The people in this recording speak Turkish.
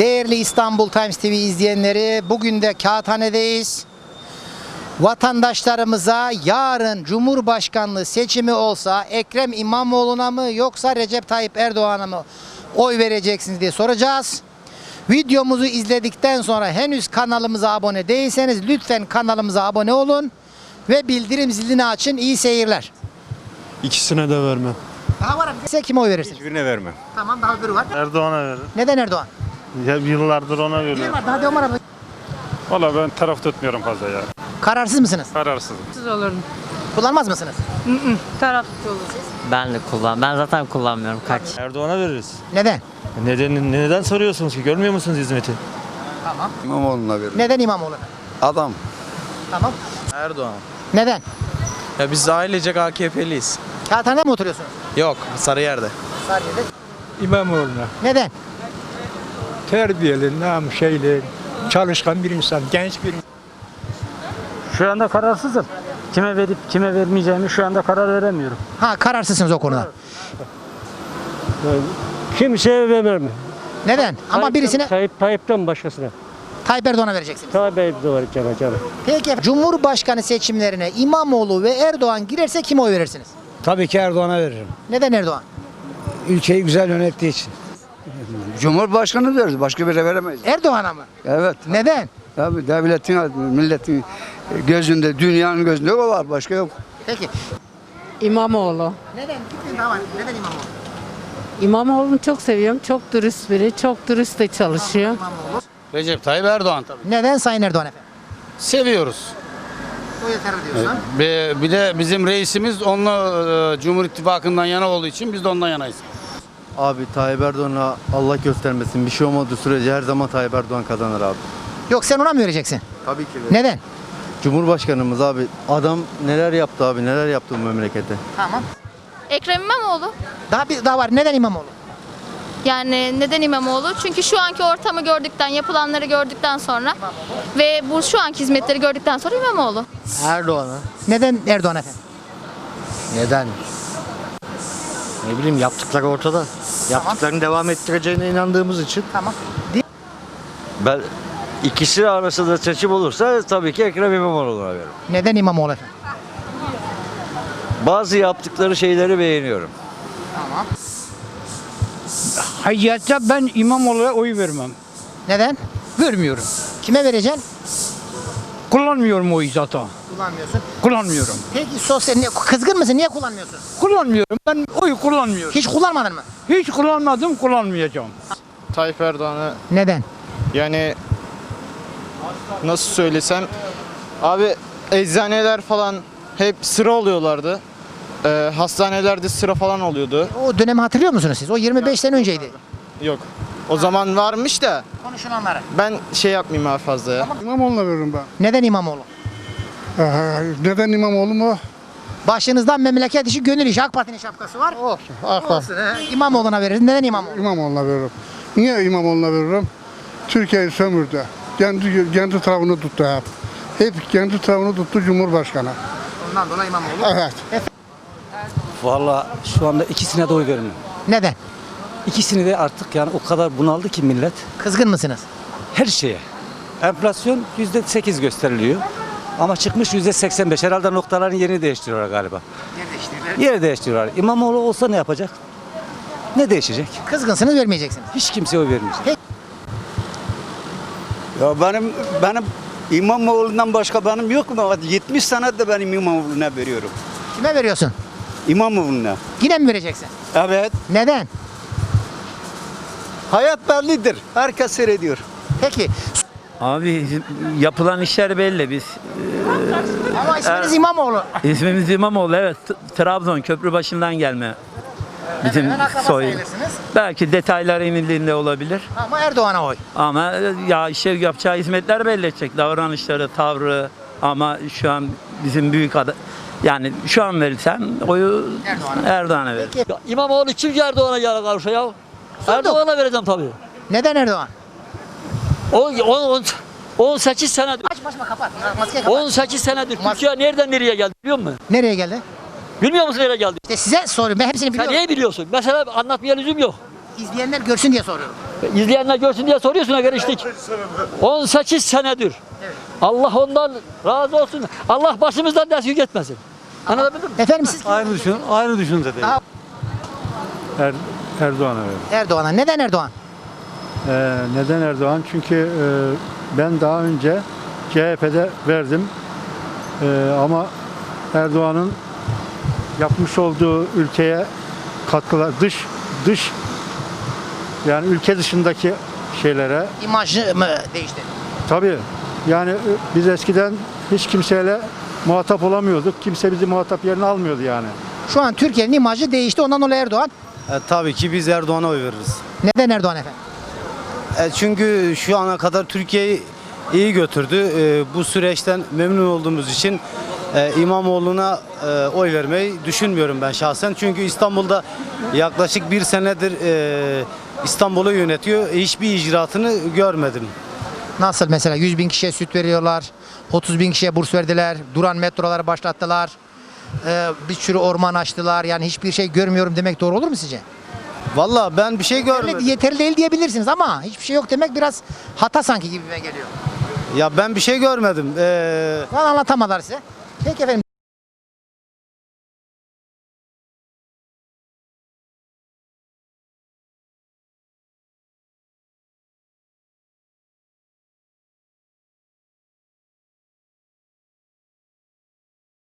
Değerli İstanbul Times TV izleyenleri, bugün de Kağıthane'deyiz. Vatandaşlarımıza yarın Cumhurbaşkanlığı seçimi olsa Ekrem İmamoğlu'na mı yoksa Recep Tayyip Erdoğan'a mı oy vereceksiniz diye soracağız. Videomuzu izledikten sonra henüz kanalımıza abone değilseniz lütfen kanalımıza abone olun ve bildirim zilini açın. İyi seyirler. İkisine de vermem. Daha var mı? Size kime oy verirsiniz? Hiçbirine vermem. Tamam daha öbürü var. Erdoğan'a veririm. Neden Erdoğan? Ya yıllardır ona veriyorum. var daha devam var. Valla ben taraf tutmuyorum fazla ya. Kararsız mısınız? Kararsızım. olurdum. Kullanmaz mısınız? Tarafsız olur. Ben de kullan. Ben zaten kullanmıyorum kaç. Erdoğan'a veririz. Neden? Neden neden soruyorsunuz ki? Görmüyor musunuz hizmeti? Tamam. İmamoğlu'na veririm. Neden İmamoğlu? Adam. Tamam. Erdoğan. Neden? Ya biz ailecek AKP'liyiz. Kağıthane'de mi oturuyorsunuz? Yok Sarıyer'de. Sarıyer'de. İmamoğlu'na. Neden? Terbiyeli, nam şeyli, çalışkan bir insan, genç bir insan. Şu anda kararsızım. Kime verip kime vermeyeceğimi şu anda karar veremiyorum. Ha kararsızsınız o konuda. Kimseye vermem. Neden? Ama birisine Tayyip, Tayyip'ten başkasına. Tayyip Erdoğan'a vereceksiniz. Tayyip Erdoğan canım canım. Peki Cumhurbaşkanı seçimlerine İmamoğlu ve Erdoğan girerse kime oy verirsiniz? Tabii ki Erdoğan'a veririm. Neden Erdoğan? Ülkeyi güzel yönettiği için. Cumhurbaşkanı veririz. Başka biri veremeyiz. Erdoğan'a mı? Evet. Neden? Tabii devletin, milletin gözünde, dünyanın gözünde o var. Başka yok. Peki. İmamoğlu. Neden? Neden İmamoğlu? İmamoğlu'nu çok seviyorum. Çok dürüst biri. Çok dürüst de çalışıyor. İmamoğlu. Recep Tayyip Erdoğan tabii. Neden Sayın Erdoğan efendim? Seviyoruz. O yeter diyorsan. Ve bir de bizim reisimiz onunla e, Cumhur İttifakı'ndan yana olduğu için biz de ondan yanayız. Abi Tayyip Erdoğan'a Allah göstermesin. Bir şey olmadığı sürece her zaman Tayyip Erdoğan kazanır abi. Yok sen ona mı vereceksin? Tabii ki. Neden? Cumhurbaşkanımız abi adam neler yaptı abi neler yaptı bu memlekete. Tamam. Ekrem İmamoğlu. Daha bir daha var. Neden İmamoğlu? Yani neden İmamoğlu? Çünkü şu anki ortamı gördükten, yapılanları gördükten sonra ve bu şu anki hizmetleri gördükten sonra İmamoğlu. Erdoğan'a. Neden Erdoğan efendim? Neden? Ne bileyim yaptıkları ortada. Yaptıklarını devam ettireceğine inandığımız için. Tamam. Ben ikisi arasında seçim olursa tabii ki Ekrem İmamoğlu'na veririm. Neden İmamoğlu efendim? Bazı yaptıkları şeyleri beğeniyorum. Hayatta ben İmamoğlu'na oy vermem. Neden? Vermiyorum. Kime vereceksin? Kullanmıyorum oyu zaten. Kullanmıyorsun. Kullanmıyorum. Peki sosyal niye, kızgın mısın? Niye kullanmıyorsun? Kullanmıyorum. Ben oyu kullanmıyorum. Hiç kullanmadın mı? Hiç kullanmadım, kullanmayacağım. Tayyip Erdoğan'ı Neden? yani nasıl söylesem abi eczaneler falan hep sıra oluyorlardı. Ee, hastanelerde sıra falan oluyordu. O dönemi hatırlıyor musunuz siz? O 25 sene önceydi. Yok. O zaman varmış da Konuşulanları. ben şey yapmayayım abi fazla ya. İmamoğlu'na veririm ben. Neden İmamoğlu? Neden İmamoğlu mu? Başınızdan memleket işi, gönül işi. AK Parti'nin şapkası var. Olsun. Olsun. he. İmamoğlu'na veririz. Neden İmamoğlu? İmamoğlu'na veririm. Niye İmamoğlu'na veririm? Türkiye'yi sömürdü. Kendi, kendi tarafını tuttu hep. Hep kendi tarafını tuttu Cumhurbaşkanı. Ondan dolayı İmamoğlu. Evet. Valla şu anda ikisine de oy vermem. Neden? İkisini de artık yani o kadar bunaldı ki millet. Kızgın mısınız? Her şeye. Enflasyon yüzde sekiz gösteriliyor. Ama çıkmış yüzde seksen beş. Herhalde noktaların yerini değiştiriyorlar galiba. Yer değiştiriyorlar. İmamoğlu olsa ne yapacak? Ne değişecek? Kızgınsınız vermeyeceksiniz. Hiç kimseye oy vermeyecek. Ya benim benim İmamoğlu'ndan başka benim yok mu? 70 senedir benim İmamoğlu'na veriyorum. Kime veriyorsun? İmamoğlu'na. Yine mi vereceksin? Evet. Neden? Hayat bellidir. Herkes seyrediyor. Peki. Abi yapılan işler belli biz. Ama isminiz İmamoğlu. İsmimiz İmamoğlu evet. Trabzon köprü başından gelme. Bizim Hemen soy. Belki detaylar eminliğinde olabilir. Ama Erdoğan'a oy. Ama e, ya işte yapacağı hizmetler belli edecek. Davranışları, tavrı ama şu an bizim büyük adı yani şu an verirsem oyu Erdoğan'a. Erdoğan'a. Peki. İmamoğlu kim ki Erdoğan'a gel karşı ya? Erdoğan'a vereceğim tabii. Neden Erdoğan? O, on, 18 senedir. Aç başıma kapat. Maskeyi kapat. 18 senedir Türkiye nereden nereye geldi biliyor musun? Nereye geldi? Bilmiyor musun nereye geldi? İşte size soruyorum. Ben hepsini Sen biliyorum. niye biliyorsun? Mesela anlatmaya lüzum yok. İzleyenler görsün diye soruyorum. İzleyenler görsün diye soruyorsun ya gençlik. 18 senedir. Allah ondan razı olsun. Allah başımızdan ders yük etmesin. Anlatabildim mi? Efendim siz Aynı düşün, aynı düşüncede. Aha. Er, Erdoğan'a veririm. Erdoğan'a. Neden Erdoğan? Ee, neden Erdoğan? Çünkü e, ben daha önce CHP'de verdim. Ee, ama Erdoğan'ın yapmış olduğu ülkeye katkılar dış dış yani ülke dışındaki şeylere İmajı mı değişti? tabii yani e, biz eskiden hiç kimseyle muhatap olamıyorduk. Kimse bizi muhatap yerine almıyordu yani. Şu an Türkiye'nin imajı değişti. Ondan dolayı Erdoğan. E, tabii ki biz Erdoğan'a oy veririz. Neden Erdoğan efendim? E, çünkü şu ana kadar Türkiye'yi iyi götürdü. E, bu süreçten memnun olduğumuz için e, İmamoğlu'na e, oy vermeyi düşünmüyorum ben şahsen. Çünkü İstanbul'da yaklaşık bir senedir İstanbul'u yönetiyor. Hiçbir icraatını görmedim. Nasıl mesela 100 bin kişiye süt veriyorlar. 30 bin kişiye burs verdiler. Duran metroları başlattılar. Bir sürü orman açtılar. Yani hiçbir şey görmüyorum demek doğru olur mu sizce? Vallahi ben bir şey görmedim. Yeterli, yeterli değil diyebilirsiniz ama hiçbir şey yok demek biraz hata sanki gibime geliyor. Ya ben bir şey görmedim. E, Ben anlatamadılar size. Peki efendim